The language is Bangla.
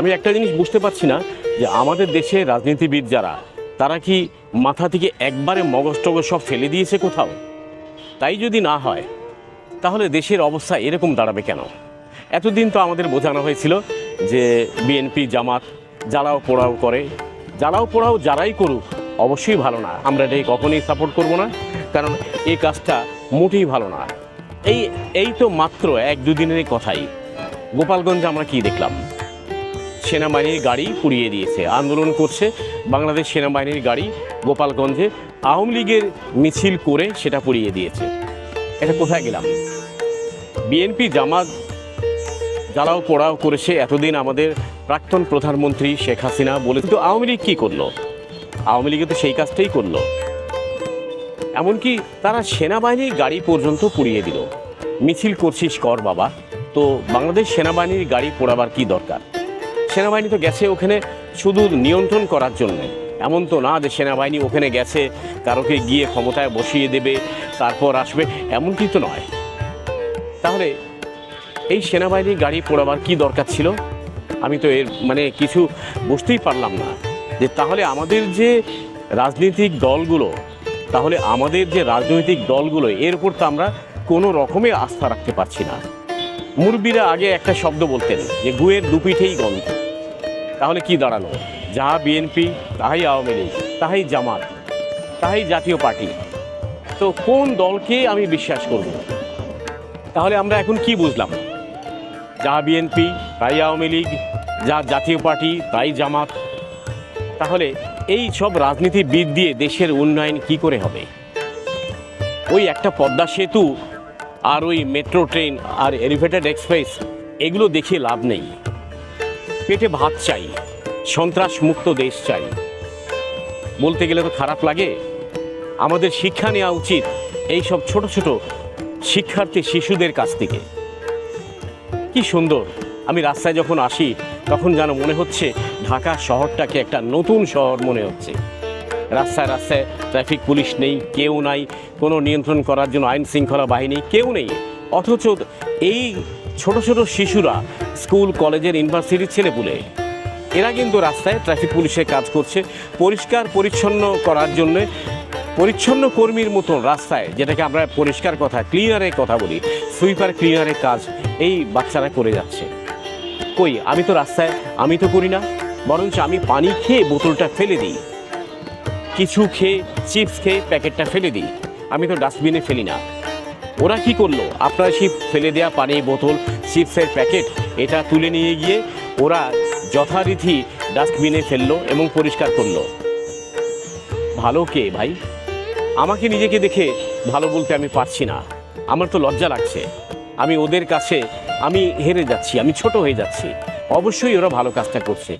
আমি একটা জিনিস বুঝতে পারছি না, যে আমাদের দেশে রাজনীতিবিদ যারা, তারা কি মাথা থেকে একবারে মগজ টগজ সব ফেলে দিয়েছে কোথাও? তাই যদি না হয়, তাহলে দেশের অবস্থা এরকম দাঁড়াবে কেন? এতদিন তো আমাদের বোঝানো হয়েছিল যে বিএনপি জামাত জ্বালাও পোড়াও করে জ্বালাও পোড়াও যারাই করুক, অবশ্যই ভালো না। আমরা এটাকে কখনোই সাপোর্ট করব না, কারণ এই কাজটা মোটেই ভালো না। এই এই তো মাত্র এক দুদিনের কথাই। গোপালগঞ্জে আমরা কি দেখলাম? সেনাবাহিনীর গাড়ি পুড়িয়ে দিয়েছে। আন্দোলন করছে বাংলাদেশ সেনাবাহিনীর গাড়ি গোপালগঞ্জে। আওয়ামী লীগের মিছিল করে সেটা পুড়িয়ে দিয়েছে। এটা কোথায় গেলাম? বিএনপি জামাত জ্বালাও পোড়াও করেছে এতদিন আমাদের প্রাক্তন প্রধানমন্ত্রী শেখ হাসিনা বলে তো আওয়ামী লীগ কী করল? আওয়ামী লীগে তো সেই কাজটাই করল। এমনকি তারা সেনাবাহিনীর গাড়ি পর্যন্ত পুড়িয়ে দিল। মিছিল করছিস কর বাবা। তো বাংলাদেশ সেনাবাহিনীর গাড়ি পোড়াবার কি দরকার? সেনাবাহিনী তো গেছে ওখানে শুধু নিয়ন্ত্রণ করার জন্য। এমন তো না যে সেনাবাহিনী ওখানে গেছে, কারোকে গিয়ে ক্ষমতায় বসিয়ে দেবে, তারপর আসবে, এমনটি তো নয়। তাহলে এই সেনাবাহিনীর গাড়ি পোড়াবার কি দরকার ছিল? আমি তো এর মানে কিছু বুঝতেই পারলাম না। যে তাহলে আমাদের যে রাজনৈতিক দলগুলো, তাহলে আমাদের যে রাজনৈতিক দলগুলো, এর উপর তো আমরা কোনো রকমের আস্থা রাখতে পারছি না। মুরব্বীরা আগে একটা শব্দ বলতেন যে, গুয়ের দুপিঠেই গন্ধ। তাহলে কি দাঁড়াল? যাহা বিএনপি তাহাই আওয়ামী লীগ, তাহাই জামাত, তাহাই জাতীয় পার্টি। তো কোন দলকে আমি বিশ্বাস করব? তাহলে আমরা এখন কি বুঝলাম? যা বিএনপি তাই আওয়ামী লীগ, যা জাতীয় পার্টি, তাই জামাত। তাহলে এই সব রাজনীতিবিদ দিয়ে দেশের উন্নয়ন কি করে হবে? ওই একটা পদ্মা সেতু আর ওই মেট্রো ট্রেন আর এলিভেটেড এক্সপ্রেস এগুলো দেখে লাভ নেই। পেটে ভাত চাই সন্ত্রাস মুক্ত দেশ চাই। বলতে গেলে তো খারাপ লাগে। আমাদের শিক্ষা নেওয়া উচিত এই সব ছোট ছোট শিক্ষার্থী শিশুদের কাছ থেকে। কি সুন্দর, আমি রাস্তায় যখন আসি, তখন যেন মনে হচ্ছে ঢাকা শহরটাকে একটা নতুন শহর মনে হচ্ছে। রাস্তায় রাস্তায় ট্রাফিক পুলিশ নেই, কেউ নাই, কোনো নিয়ন্ত্রণ করার জন্য আইন শৃঙ্খলা বাহিনী কেউ নেই। অথচ এই ছোট ছোট শিশুরা স্কুল, কলেজের ইউনিভার্সিটির ছেলেপুলে এরা কিন্তু রাস্তায় ট্রাফিক পুলিশে কাজ করছে, পরিষ্কার পরিচ্ছন্ন করার জন্য। পরিচ্ছন্ন কর্মীর মতো রাস্তায়, যেটাকে আমরা পরিষ্কার কথা ক্লিনারের কথা বলি সুইপার ক্লিনারের কাজ এই বাচ্চারা করে যাচ্ছে। কই, আমি তো রাস্তায়, আমি তো করি না, বরঞ্চ আমি পানি খেয়ে বোতলটা ফেলে দিই। কিছু খেয়ে চিপস খেয়ে প্যাকেটটা ফেলে দিই। আমি তো ডাস্টবিনে ফেলি না। ওরা কি করল? আপনার সেই ফেলে দেওয়া পানি, বোতল, চিপসের প্যাকেট, এটা তুলে নিয়ে গিয়ে ওরা যথারীতি ডাস্টবিনে ফেলল এবং পরিষ্কার করল। ভালো কে ভাই? আমাকে নিজেকে দেখে ভালো বলতে আমি পারছি না। আমার তো লজ্জা লাগছে। আমি ওদের কাছে, আমি হেরে যাচ্ছি, আমি ছোট হয়ে যাচ্ছি। অবশ্যই ওরা ভালো কাজটা করছে।